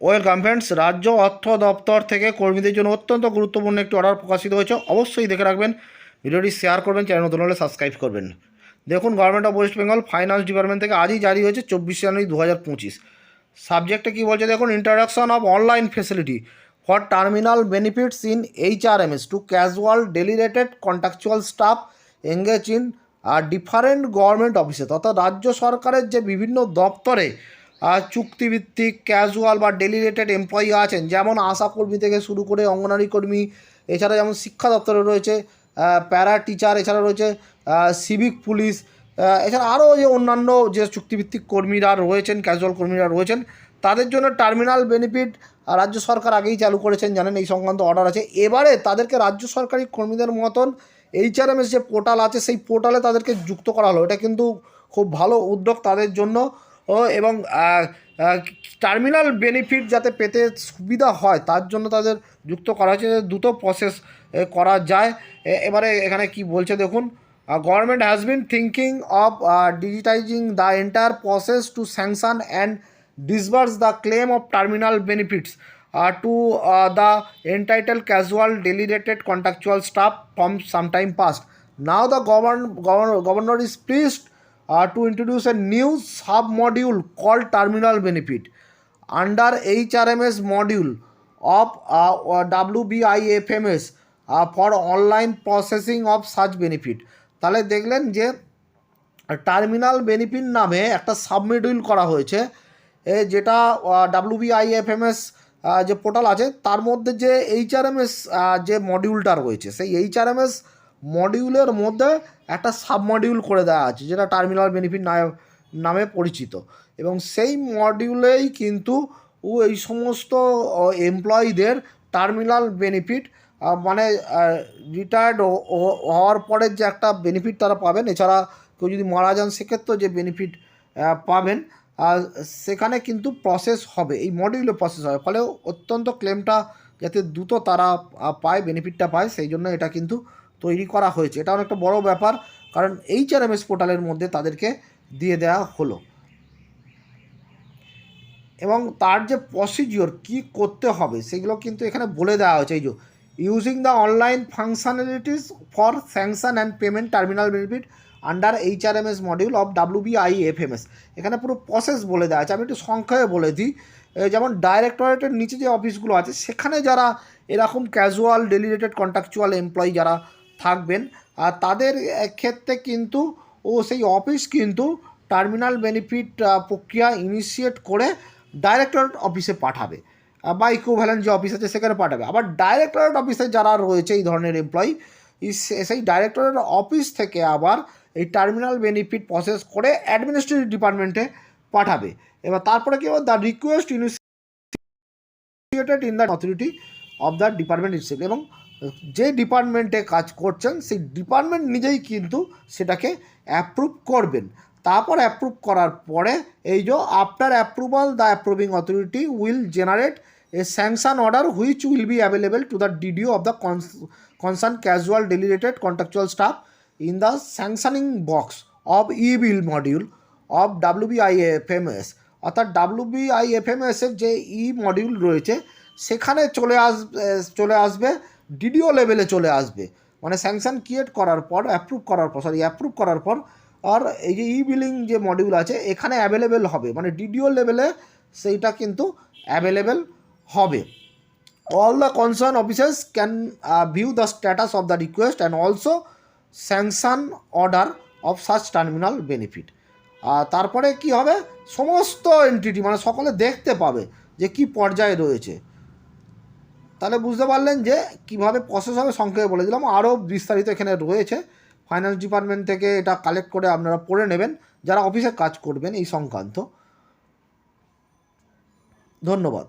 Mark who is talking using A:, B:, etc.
A: Welcome friends, রাজ্য অর্থ দপ্তর থেকে কর্মীদের জন্য অত্যন্ত গুরুত্বপূর্ণ একটি অর্ডার প্রকাশিত হয়েছে। অবশ্যই দেখে রাখবেন, ভিডিওটি শেয়ার করবেন চ্যানেল নতুন হলে সাবস্ক্রাইব করবেন। দেখুন government of West Bengal finance department থেকে আজই জারি হয়েছে চব্বিশ জানুয়ারি দু হাজার পঁচিশ সাবজেক্টে কী বলছে দেখুন introduction of online facility for terminal benefits in H R M S to casual delegated contractual staff engage in or different government অফিসে অর্থাৎ রাজ্য সরকারের যে বিভিন্ন দপ্তরে চুক্তিভিত্তিক ক্যাজুয়াল বা ডেলিরেটেড এমপ্লয়ি আছেন, যেমন আশা কর্মী থেকে শুরু করে অঙ্গনারী কর্মী, এছাড়া যেমন শিক্ষা দপ্তরে রয়েছে প্যারা টিচার এছাড়া রয়েছে সিভিক পুলিশ এছাড়া আরও যে অন্যান্য যে চুক্তিভিত্তিক কর্মীরা রয়েছেন ক্যাজুয়াল কর্মীরা রয়েছেন, তাদের জন্য টার্মিনাল বেনিফিট রাজ্য সরকার আগেই চালু করেছেন, জানেন এই সংক্রান্ত অর্ডার আছে। এবারে তাদেরকে রাজ্য সরকারি কর্মীদের মতন এইচআরএমএস যে পোর্টাল আছে, সেই পোর্টালে তাদেরকে যুক্ত করা হলো। এটা কিন্তু খুব ভালো উদ্যোগ তাদের জন্য। ও, এবং টার্মিনাল বেনিফিট যাতে পেতে সুবিধা হয়, তার জন্য তাদের যুক্ত করা হয়েছে দ্রুত প্রসেস করা যায়। এবারে এখানে কি বলছে দেখুন government has been thinking of digitising the entire process to sanction and disburse the claim of terminal benefits to the entitle casual delegated contractual staff from sometime past now the govern governor is pleased to introduce a new sub-module called terminal benefit under HRMS module of uh, uh, WBIFMS uh, for online processing of such benefit. তাহলে দেখলেন যে terminal benefit নামে একটা সাবমিডিউল করা হয়েছে এ যেটা ডাব্লিউবিআইএফএমএস যে portal আছে তার মধ্যে যে এইচআরএমএস যে মডিউলটা রয়েছে সেই এইচআরএমএস মডিউলের মধ্যে একটা সাব মডিউল করে দেওয়া আছে, যেটা টার্মিনাল বেনিফিট নামে পরিচিত। এবং সেই মডিউলেই কিন্তু এই সমস্ত এমপ্লয়ীদের টার্মিনাল বেনিফিট মানে রিটায়ার্ড হওয়ার পরে যে একটা বেনিফিট তারা পাবেন, এছাড়া কেউ যদি মারা যান সেক্ষেত্রেও যে বেনিফিট পাবেন সেখানে কিন্তু প্রসেস হবে, এই মডিউলে প্রসেস হবে। ফলে অত্যন্ত ক্লেমটা যাতে দ্রুত তারা পায় বেনিফিটটা পায়, সেই জন্য এটা কিন্তু তৈরি করা হয়েছে। এটা অনেকটা বড় ব্যাপার, কারণ এইচআরএমএস পোর্টালের মধ্যে তাদেরকে দিয়ে দেওয়া হলো। এবং তার যে প্রসিজিওর কি করতে হবে, সেগুলো কিন্তু এখানে বলে দেওয়া হয়েছে। এই যে using the online functionalities for sanction and payment terminal benefit under HRMS module of WBIFMS এখানে পুরো প্রসেস বলে দেওয়া আছে। আমি একটু সংখ্যায় বলে দিই। যেমন ডাইরেক্টরেটের নিচে যে অফিসগুলো আছে, সেখানে যারা এরকম ক্যাজুয়াল ডেলিগেটেড কন্ট্রাকচুয়াল এমপ্লয়ি যারা থাকবেন। আর তাদের ক্ষেত্রে কিন্তু ও সেই অফিস কিন্তু টার্মিনাল বেনিফিট প্রক্রিয়া ইনিশিয়েট করে ডাইরেক্টরেট অফিসে পাঠাবে। বা ইকুইভ্যালেন্ট যে অফিস আছে সেখানে পাঠাবে। আবার ডাইরেক্টরেট অফিসে যারা রয়েছে এই ধরনের এমপ্লয়ি সেই ডাইরেক্টরেট অফিস থেকে আবার এই টার্মিনাল বেনিফিট প্রসেস করে অ্যাডমিনিস্ট্রেটিভ ডিপার্টমেন্টে পাঠাবে। এবার তারপরে কি the request initiated in the authority of the department itself এবং যে ডিপার্টমেন্টে কাজ করছেন, সেই ডিপার্টমেন্ট নিজেই কিন্তু সেটাকে অ্যাপ্রুভ করবেন। তারপর অ্যাপ্রুভ করার পরে এই যে after approval the approving authority will generate a sanction order which will be available to the DDO of the concern casual delegated contractual staff in the sanctioning box of e bill module of WBIFMS অর্থাৎ WBIFMS এর যে ই module রয়েছে, সেখানে চলে আসবে চলে আসবে DDO লেভেলে চলে আসবে। মানে স্যাংশন ক্রিয়েট করার পর অ্যাপ্রুভ করার পর সরি অ্যাপ্রুভ করার পর, আর এই যে ই বিলিং যে মডিউল আছে, এখানে অ্যাভেলেবেল হবে। মানে ডিডিও লেভেলে সেইটা কিন্তু অ্যাভেলেবেল হবে। All the concern officers can view the status of the request and also also order of of terminal benefit আর তারপরে কি হবে? সমস্ত এন্টিটি মানে সকলে দেখতে পাবে যে কি পর্যায়ে রয়েছে। তাহলে বুঝতে পারলেন যে কীভাবে প্রসেস হবে, সংক্ষেপে বলে দিলাম। আরও বিস্তারিত এখানে রয়েছে। ফাইন্যান্স ডিপার্টমেন্ট থেকে এটা কালেক্ট করে আপনারা পড়ে নেবেন। যারা অফিসে কাজ করবেন এই সংক্রান্ত। ধন্যবাদ।